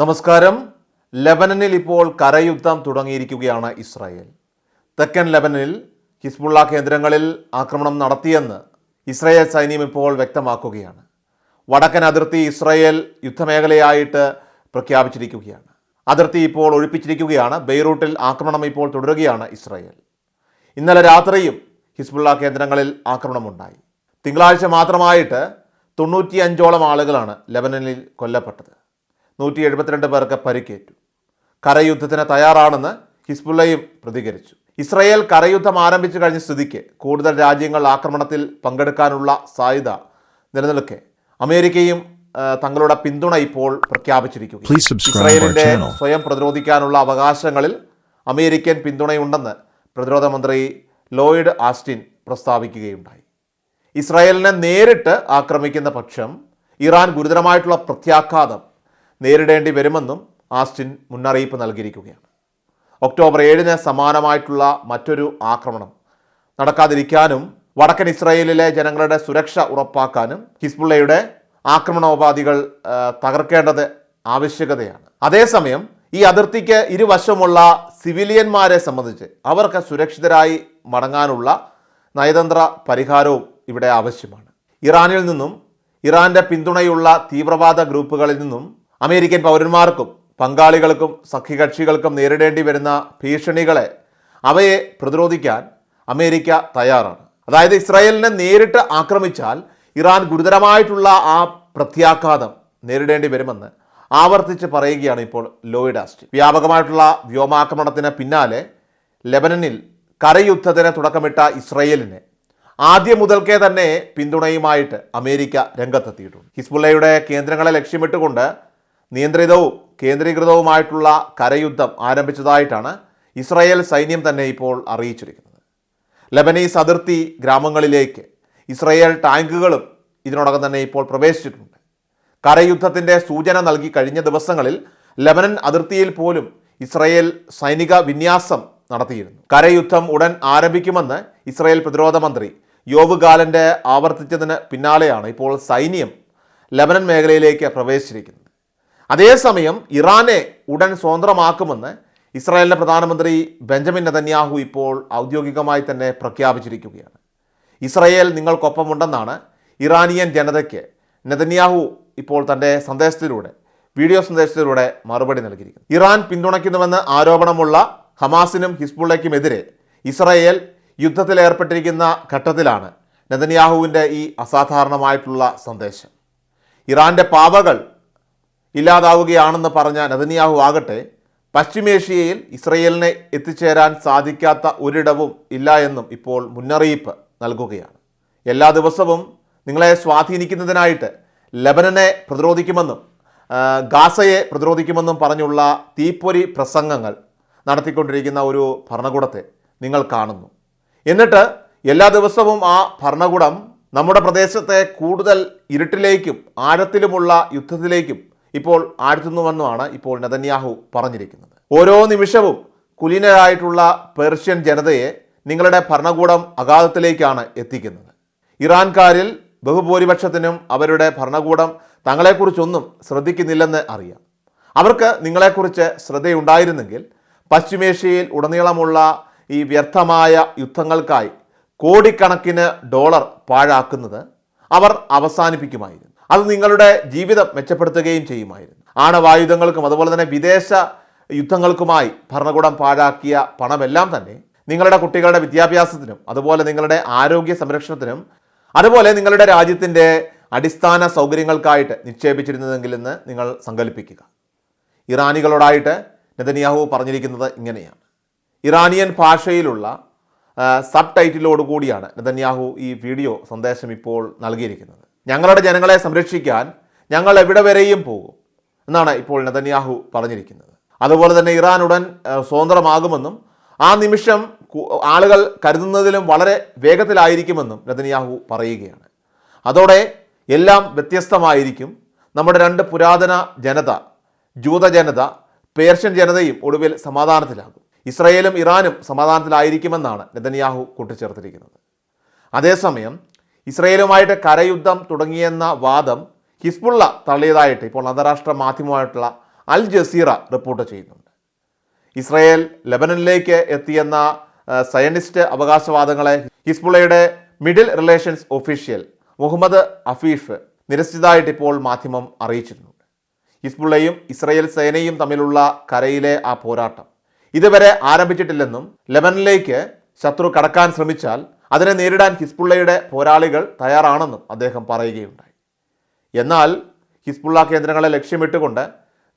നമസ്കാരം. ലെബനനിൽ ഇപ്പോൾ കരയുദ്ധം തുടങ്ങിയിരിക്കുകയാണ് ഇസ്രായേൽ. തെക്കൻ ലെബനനിൽ ഹിസ്ബുള്ള കേന്ദ്രങ്ങളിൽ ആക്രമണം നടത്തിയെന്ന് ഇസ്രായേൽ സൈന്യം ഇപ്പോൾ വ്യക്തമാക്കുകയാണ്. വടക്കൻ അതിർത്തി ഇസ്രായേൽ യുദ്ധമേഖലയായിട്ട് പ്രഖ്യാപിച്ചിരിക്കുകയാണ്. അതിർത്തി ഇപ്പോൾ ഒഴിപ്പിച്ചിരിക്കുകയാണ്. ബെയ്റൂട്ടിൽ ആക്രമണം ഇപ്പോൾ തുടരുകയാണ് ഇസ്രായേൽ. ഇന്നലെ രാത്രിയും ഹിസ്ബുള്ള കേന്ദ്രങ്ങളിൽ ആക്രമണമുണ്ടായി. തിങ്കളാഴ്ച മാത്രമായിട്ട് തൊണ്ണൂറ്റിയഞ്ചോളം ആളുകളാണ് ലെബനനിൽ കൊല്ലപ്പെട്ടത്. നൂറ്റി എഴുപത്തിരണ്ട് പേർക്ക് പരിക്കേറ്റു. കരയുദ്ധത്തിന് തയ്യാറാണെന്ന് ഹിസ്ബുള്ളയും പ്രതികരിച്ചു. ഇസ്രയേൽ കരയുദ്ധം ആരംഭിച്ചു കഴിഞ്ഞ സ്ഥിതിക്ക് കൂടുതൽ രാജ്യങ്ങൾ ആക്രമണത്തിൽ പങ്കെടുക്കാനുള്ള സാധ്യത നിലനിൽക്കെ. അമേരിക്കയും തങ്ങളുടെ പിന്തുണ ഇപ്പോൾ പ്രഖ്യാപിച്ചിരിക്കുന്നു Please ഇസ്രയേലിന്റെ സ്വയം പ്രതിരോധിക്കാനുള്ള അവകാശങ്ങളിൽ അമേരിക്കൻ പിന്തുണയുണ്ടെന്ന് പ്രതിരോധ മന്ത്രി ലോയിഡ് ആസ്റ്റിൻ പ്രസ്താവിക്കുകയുണ്ടായി. ഇസ്രായേലിനെ നേരിട്ട് ആക്രമിക്കുന്ന പക്ഷം ഇറാൻ ഗുരുതരമായിട്ടുള്ള പ്രത്യാഘാതം നേരിടേണ്ടി വരുമെന്നും ആസ്റ്റിൻ മുന്നറിയിപ്പ് നൽകിയിരിക്കുകയാണ്. ഒക്ടോബർ ഏഴിന് സമാനമായിട്ടുള്ള മറ്റൊരു ആക്രമണം. നടക്കാതിരിക്കാനും വടക്കൻ ഇസ്രായേലിലെ ജനങ്ങളുടെ സുരക്ഷ ഉറപ്പാക്കാനും ഹിസ്ബുള്ളയുടെ ആക്രമണോപാധികൾ തകർക്കേണ്ടത് ആവശ്യകതയാണ്. അതേസമയം ഈ അതിർത്തിക്ക് ഇരുവശമുള്ള സിവിലിയന്മാരെ സംബന്ധിച്ച് അവർക്ക് സുരക്ഷിതരായി മടങ്ങാനുള്ള നയതന്ത്ര പരിഹാരവും ഇവിടെ ആവശ്യമാണ്. ഇറാനിൽ നിന്നും ഇറാന്റെ പിന്തുണയുള്ള തീവ്രവാദ ഗ്രൂപ്പുകളിൽ നിന്നും അമേരിക്കൻ പൗരന്മാർക്കും പങ്കാളികൾക്കും സഖ്യകക്ഷികൾക്കും നേരിടേണ്ടി വരുന്ന ഭീഷണികളെ അവയെ പ്രതിരോധിക്കാൻ അമേരിക്ക തയ്യാറാണ്. അതായത് ഇസ്രായേലിനെ നേരിട്ട് ആക്രമിച്ചാൽ ഇറാൻ ഗുരുതരമായിട്ടുള്ള ആ പ്രത്യാഘാതം നേരിടേണ്ടി വരുമെന്ന് ആവർത്തിച്ച് പറയുകയാണ് ഇപ്പോൾ ലോയിഡ് ആസ്റ്റിൻ വ്യാപകമായിട്ടുള്ള വ്യോമാക്രമണത്തിന് പിന്നാലെ ലെബനനിൽ കരയുദ്ധത്തിന് തുടക്കമിട്ട ഇസ്രയേലിനെ ആദ്യം മുതൽക്കേ തന്നെ പിന്തുണയുമായിട്ട് അമേരിക്ക രംഗത്തെത്തിയിട്ടുണ്ട്. ഹിസ്ബുള്ളയുടെ കേന്ദ്രങ്ങളെ ലക്ഷ്യമിട്ടുകൊണ്ട് നിയന്ത്രിതവും കേന്ദ്രീകൃതവുമായിട്ടുള്ള കരയുദ്ധം ആരംഭിച്ചതായിട്ടാണ് ഇസ്രായേൽ സൈന്യം തന്നെ ഇപ്പോൾ അറിയിച്ചിരിക്കുന്നത്. ലബനീസ് അതിർത്തി ഗ്രാമങ്ങളിലേക്ക് ഇസ്രായേൽ ടാങ്കുകളും ഇതിനോടകം തന്നെ ഇപ്പോൾ പ്രവേശിച്ചിട്ടുണ്ട്. കരയുദ്ധത്തിന്റെ സൂചന നൽകി കഴിഞ്ഞ ദിവസങ്ങളിൽ ലബനൻ അതിർത്തിയിൽ പോലും ഇസ്രായേൽ സൈനിക വിന്യാസം നടത്തിയിരുന്നു. കരയുദ്ധം ഉടൻ ആരംഭിക്കുമെന്ന് ഇസ്രായേൽ പ്രതിരോധ മന്ത്രി യോവ് ഗാലന്റെ ആവർത്തിച്ചതിന് പിന്നാലെയാണ് ഇപ്പോൾ സൈന്യം ലബനൻ മേഖലയിലേക്ക് പ്രവേശിച്ചിരിക്കുന്നത്. അതേസമയം ഇറാനെ ഉടൻ സ്വതന്ത്രമാക്കുമെന്ന് ഇസ്രായേലിന്റെ പ്രധാനമന്ത്രി ബെഞ്ചമിൻ നെതന്യാഹു ഇപ്പോൾ ഔദ്യോഗികമായി തന്നെ പ്രഖ്യാപിച്ചിരിക്കുകയാണ്. ഇസ്രായേൽ നിങ്ങൾക്കൊപ്പമുണ്ടെന്നാണ് ഇറാനിയൻ ജനതയ്ക്ക് നെതന്യാഹു ഇപ്പോൾ തന്റെ സന്ദേശത്തിലൂടെ വീഡിയോ സന്ദേശത്തിലൂടെ മറുപടി നൽകിയിരിക്കുന്നു ഇറാൻ പിന്തുണയ്ക്കുന്നുവെന്ന് ആരോപണമുള്ള ഹമാസിനും ഹിസ്ബുള്ളയ്ക്കുമെതിരെ ഇസ്രായേൽ യുദ്ധത്തിലേർപ്പെട്ടിരിക്കുന്ന ഘട്ടത്തിലാണ് നെതന്യാഹുവിന്റെ ഈ അസാധാരണമായിട്ടുള്ള സന്ദേശം. ഇറാന്റെ പാവകൾ ഇല്ലാതാവുകയാണെന്ന് പറഞ്ഞ നദനിയാഹു ആകട്ടെ പശ്ചിമേഷ്യയിൽ ഇസ്രയേലിനെ എത്തിച്ചേരാൻ സാധിക്കാത്ത ഒരിടവും ഇല്ല എന്നും ഇപ്പോൾ മുന്നറിയിപ്പ് നൽകുകയാണ്. എല്ലാ ദിവസവും നിങ്ങളെ സ്വാധീനിക്കുന്നതിനായിട്ട് ലബനനെ പ്രതിരോധിക്കുമെന്നും ഗാസയെ പ്രതിരോധിക്കുമെന്നും പറഞ്ഞുള്ള തീപ്പൊരി പ്രസംഗങ്ങൾ നടത്തിക്കൊണ്ടിരിക്കുന്ന ഒരു ഭരണകൂടത്തെ നിങ്ങൾ കാണുന്നു. എന്നിട്ട് എല്ലാ ദിവസവും ആ ഭരണകൂടം നമ്മുടെ പ്രദേശത്തെ കൂടുതൽ ഇരുട്ടിലേക്കും ആഴത്തിലുമുള്ള യുദ്ധത്തിലേക്കും ഇപ്പോൾ ആഴ്ത്തുന്നുവെന്നുമാണ് ഇപ്പോൾ നെതന്യാഹു പറഞ്ഞിരിക്കുന്നത്. ഓരോ നിമിഷവും കുലീനരായിട്ടുള്ള പേർഷ്യൻ ജനതയെ നിങ്ങളുടെ ഭരണകൂടം അഗാധത്തിലേക്കാണ് എത്തിക്കുന്നത്. ഇറാൻകാരിൽ ബഹുഭൂരിപക്ഷത്തിനും അവരുടെ ഭരണകൂടം തങ്ങളെക്കുറിച്ചൊന്നും ശ്രദ്ധിക്കുന്നില്ലെന്ന് അറിയാം. അവർക്ക് നിങ്ങളെക്കുറിച്ച് ശ്രദ്ധയുണ്ടായിരുന്നെങ്കിൽ പശ്ചിമേഷ്യയിൽ ഉടനീളമുള്ള ഈ വ്യർത്ഥമായ യുദ്ധങ്ങൾക്കായി കോടിക്കണക്കിന് ഡോളർ പാഴാക്കുന്നത് അവർ അവസാനിപ്പിക്കുമായിരുന്നു. അത് നിങ്ങളുടെ ജീവിതം മെച്ചപ്പെടുത്തുകയും ചെയ്യുമായിരുന്നു. ആണവായുധങ്ങൾക്കും അതുപോലെ തന്നെ വിദേശ യുദ്ധങ്ങൾക്കുമായി ഭരണകൂടം പാഴാക്കിയ പണമെല്ലാം തന്നെ നിങ്ങളുടെ കുട്ടികളുടെ വിദ്യാഭ്യാസത്തിനും അതുപോലെ നിങ്ങളുടെ ആരോഗ്യ സംരക്ഷണത്തിനും അതുപോലെ നിങ്ങളുടെ രാജ്യത്തിന്റെ അടിസ്ഥാന സൗകര്യങ്ങൾക്കായിട്ട് നിക്ഷേപിച്ചിരുന്നതെങ്കിലെന്ന് നിങ്ങൾ സങ്കല്പിക്കുക. ഇറാനികളോടായിട്ട് നെതന്യാഹു പറഞ്ഞിരിക്കുന്നത് ഇങ്ങനെയാണ്. ഇറാനിയൻ ഭാഷയിലുള്ള സബ് ടൈറ്റിലോട് കൂടിയാണ് നെതന്യാഹു ഈ വീഡിയോ സന്ദേശം ഇപ്പോൾ നൽകിയിരിക്കുന്നത്. ഞങ്ങളുടെ ജനങ്ങളെ സംരക്ഷിക്കാൻ ഞങ്ങൾ എവിടെ വരെയും പോകും എന്നാണ് ഇപ്പോൾ നെതന്യാഹു പറഞ്ഞിരിക്കുന്നത്. അതുപോലെ തന്നെ ഇറാൻ ഉടൻ സ്വതന്ത്രമാകുമെന്നും ആ നിമിഷം ആളുകൾ കരുതുന്നതിലും വളരെ വേഗത്തിലായിരിക്കുമെന്നും നെതന്യാഹു പറയുകയാണ്. അതോടെ എല്ലാം വ്യത്യസ്തമായിരിക്കും. നമ്മുടെ രണ്ട് പുരാതന ജനത ജൂത ജനത പേർഷ്യൻ ജനതയും ഒടുവിൽ സമാധാനത്തിലാകും. ഇസ്രയേലും ഇറാനും സമാധാനത്തിലായിരിക്കുമെന്നാണ് നെതന്യാഹു കൂട്ടിച്ചേർത്തിരിക്കുന്നത്. അതേസമയം ഇസ്രയേലുമായിട്ട് കരയുദ്ധം തുടങ്ങിയെന്ന വാദം ഹിസ്ബുള്ള തള്ളിയതായിട്ട് ഇപ്പോൾ അന്താരാഷ്ട്ര മാധ്യമമായിട്ടുള്ള അൽ ജസീറ റിപ്പോർട്ട് ചെയ്യുന്നുണ്ട്. ഇസ്രയേൽ ലെബനനിലേക്ക് എത്തിയെന്ന സയനിസ്റ്റ് അവകാശവാദങ്ങളെ ഹിസ്ബുള്ളയുടെ middle relations official Muhammad Afif നിരസിച്ചതായിട്ട് ഇപ്പോൾ മാധ്യമം അറിയിച്ചിരുന്നുണ്ട് ഹിസ്ബുള്ളയും ഇസ്രയേൽ സേനയും തമ്മിലുള്ള കരയിലെ ആ പോരാട്ടം ഇതുവരെ ആരംഭിച്ചിട്ടില്ലെന്നും ലെബനിലേക്ക് ശത്രു കടക്കാൻ ശ്രമിച്ചാൽ അതിനെ നേരിടാൻ ഹിസ്ബുള്ളയുടെ പോരാളികൾ തയ്യാറാണെന്നും അദ്ദേഹം പറയുകയുണ്ടായി. എന്നാൽ ഹിസ്ബുള്ള കേന്ദ്രങ്ങളെ ലക്ഷ്യമിട്ടുകൊണ്ട്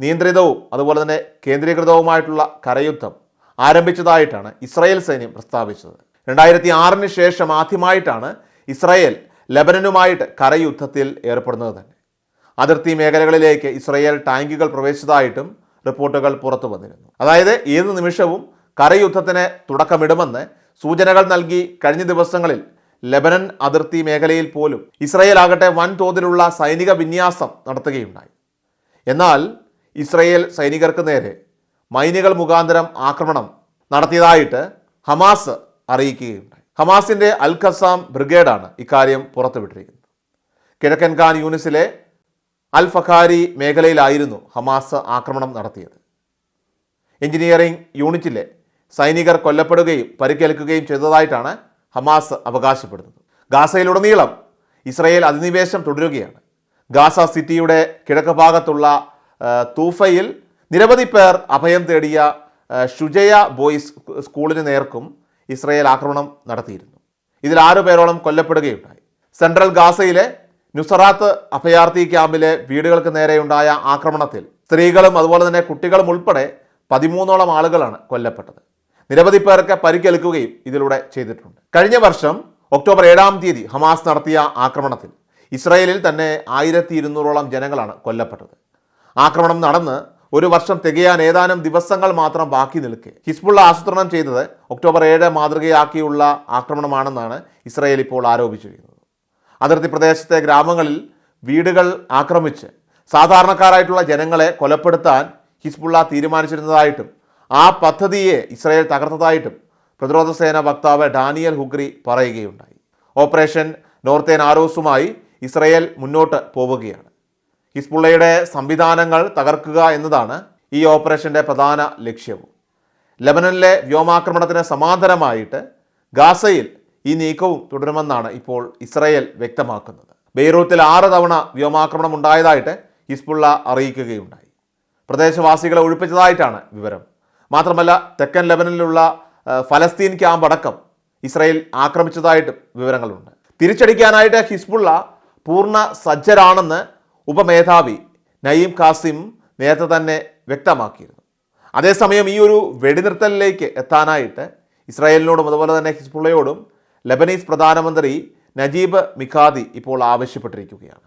നിയന്ത്രിതവും അതുപോലെ തന്നെ കേന്ദ്രീകൃതവുമായിട്ടുള്ള കരയുദ്ധം ആരംഭിച്ചതായിട്ടാണ് ഇസ്രായേൽ സൈന്യം പ്രസ്താവിച്ചത്. രണ്ടായിരത്തി ആറിന് ശേഷം ആദ്യമായിട്ടാണ് ഇസ്രായേൽ ലബനനുമായിട്ട് കരയുദ്ധത്തിൽ ഏർപ്പെടുന്നത് തന്നെ. അതിർത്തി മേഖലകളിലേക്ക് ഇസ്രായേൽ ടാങ്കുകൾ പ്രവേശിച്ചതായിട്ടും റിപ്പോർട്ടുകൾ പുറത്തു വന്നിരുന്നു അതായത് ഏത് നിമിഷവും കരയുദ്ധത്തിന് തുടക്കമിടുമെന്ന് സൂചനകൾ നൽകി കഴിഞ്ഞ ദിവസങ്ങളിൽ ലബനൻ അതിർത്തി മേഖലയിൽ പോലും ഇസ്രയേൽ ആകട്ടെ വൻതോതിലുള്ള സൈനിക വിന്യാസം നടത്തുകയുണ്ടായി. എന്നാൽ ഇസ്രയേൽ സൈനികർക്ക് നേരെ മൈനുകൾ മുഖാന്തരം ആക്രമണം നടത്തിയതായിട്ട് ഹമാസ് അറിയിക്കുകയുണ്ടായി. ഹമാസിന്റെ അൽ ഖസാം ബ്രിഗേഡാണ് ഇക്കാര്യം പുറത്തുവിട്ടിരിക്കുന്നത്. കിഴക്കൻ ഖാൻ യൂണിസിലെ അൽ ഫഖാരി മേഖലയിലായിരുന്നു ഹമാസ് ആക്രമണം നടത്തിയത്. എഞ്ചിനീയറിംഗ് യൂണിറ്റിലെ സൈനികർ കൊല്ലപ്പെടുകയും പരിക്കേൽക്കുകയും ചെയ്തതായിട്ടാണ് ഹമാസ് അവകാശപ്പെടുന്നത്. ഗാസയിലുടനീളം ഇസ്രയേൽ അധിനിവേശം തുടരുകയാണ്. ഗാസ സിറ്റിയുടെ കിഴക്ക് ഭാഗത്തുള്ള തൂഫയിൽ നിരവധി പേർ അഭയം തേടിയ ഷുജയ ബോയ്സ് സ്കൂളിന് നേർക്കും ഇസ്രയേൽ ആക്രമണം നടത്തിയിരുന്നു. ഇതിൽ ആറു പേരോളം കൊല്ലപ്പെടുകയുണ്ടായി. സെൻട്രൽ ഗാസയിലെ നുസറാത്ത് അഭയാർത്ഥി ക്യാമ്പിലെ വീടുകൾക്ക് നേരെയുണ്ടായ ആക്രമണത്തിൽ സ്ത്രീകളും അതുപോലെ തന്നെ കുട്ടികളും ഉൾപ്പെടെ പതിമൂന്നോളം ആളുകളാണ് കൊല്ലപ്പെട്ടത്. നിരവധി പേർക്ക് പരിക്കേൽക്കുകയും ഇതിലൂടെ ചെയ്തിട്ടുണ്ട്. കഴിഞ്ഞ വർഷം ഒക്ടോബർ ഏഴാം തീയതി ഹമാസ് നടത്തിയ ആക്രമണത്തിൽ ഇസ്രായേലിൽ തന്നെ ആയിരത്തി ഇരുന്നൂറോളം ജനങ്ങളാണ് കൊല്ലപ്പെട്ടത്. ആക്രമണം നടന്ന് ഒരു വർഷം തികയാൻ ഏതാനും ദിവസങ്ങൾ മാത്രം ബാക്കി നിൽക്കെ. ഹിസ്ബുള്ള ആസൂത്രണം ചെയ്തത് ഒക്ടോബർ ഏഴ് മാതൃകയാക്കിയുള്ള ആക്രമണമാണെന്നാണ് ഇസ്രായേൽ ഇപ്പോൾ ആരോപിച്ചിരിക്കുന്നത്. അതിർത്തി പ്രദേശത്തെ ഗ്രാമങ്ങളിൽ വീടുകൾ ആക്രമിച്ച് സാധാരണക്കാരായിട്ടുള്ള ജനങ്ങളെ കൊലപ്പെടുത്താൻ ഹിസ്ബുള്ള തീരുമാനിച്ചിരുന്നതായിട്ടും ആ പദ്ധതിയെ ഇസ്രായേൽ തകർത്തതായിട്ടും പ്രതിരോധ സേന വക്താവ് ഡാനിയൽ ഹുഗ്രി പറയുകയുണ്ടായി. ഓപ്പറേഷൻ നോർത്തേൻ ആരോസുമായി ഇസ്രായേൽ മുന്നോട്ട് പോവുകയാണ്. ഹിസ്ബുള്ളയുടെ സംവിധാനങ്ങൾ തകർക്കുക എന്നതാണ് ഈ ഓപ്പറേഷന്റെ പ്രധാന ലക്ഷ്യവും. ലബനനിലെ വ്യോമാക്രമണത്തിന് സമാന്തരമായിട്ട് ഗാസയിൽ ഈ നീക്കവും തുടരുമെന്നാണ് ഇപ്പോൾ ഇസ്രയേൽ വ്യക്തമാക്കുന്നത്. ബെയ്റൂത്തിൽ ആറ് തവണ വ്യോമാക്രമണം ഉണ്ടായതായിട്ട് ഹിസ്ബുള്ള അറിയിക്കുകയുണ്ടായി. പ്രദേശവാസികളെ ഒഴിപ്പിച്ചതായിട്ടാണ് വിവരം. മാത്രമല്ല തെക്കൻ ലെബനനിലുള്ള ആ, ഫലസ്തീൻ ക്യാമ്പ് അടക്കം ഇസ്രായേൽ ആക്രമിച്ചതായിട്ടും വിവരങ്ങളുണ്ട്. തിരിച്ചടിക്കാനായിട്ട് ഹിസ്ബുള്ള പൂർണ സജ്ജരാണെന്ന് ഉപമേധാവി നയീം കാസിം നേരത്തെ തന്നെ വ്യക്തമാക്കിയിരുന്നു. അതേസമയം ഈ ഒരു വെടിനിർത്തലിലേക്ക് എത്താനായിട്ട് ഇസ്രായേലിനോടും അതുപോലെ തന്നെ ഹിസ്ബുള്ളയോടും ലബനീസ് പ്രധാനമന്ത്രി നജീബ് മിഖാദി ഇപ്പോൾ ആവശ്യപ്പെട്ടിരിക്കുകയാണ്.